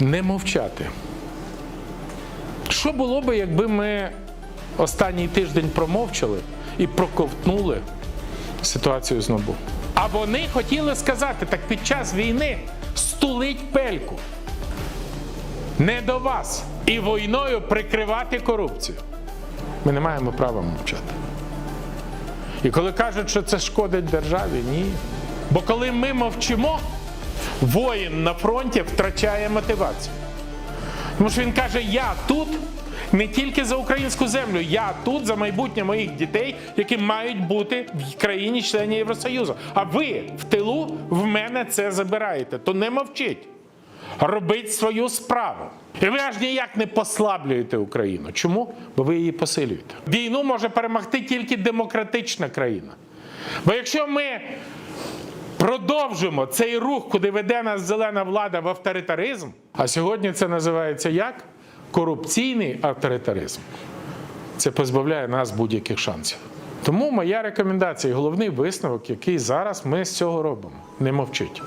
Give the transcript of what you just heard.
Не мовчати. Що було би, якби ми останній тиждень промовчали і проковтнули ситуацію з НАБУ? А вони хотіли сказати, так під час війни стулить пельку. Не до вас. І війною прикривати корупцію. Ми не маємо права мовчати. І коли кажуть, що це шкодить державі, ні. Бо коли ми мовчимо, воїн на фронті втрачає мотивацію. Тому що він каже: я тут не тільки за українську землю, я тут за майбутнє моїх дітей, які мають бути в країні члені Євросоюзу. А ви в тилу в мене це забираєте. То не мовчіть. Робіть свою справу. І ви аж ніяк не послаблюєте Україну. Чому? Бо ви її посилюєте. Війну може перемогти тільки демократична країна. Бо якщо ми продовжимо цей рух, куди веде нас зелена влада в авторитаризм, а сьогодні це називається як? Корупційний авторитаризм. Це позбавляє нас будь-яких шансів. Тому моя рекомендація і головний висновок, який зараз ми з цього робимо: не мовчіть.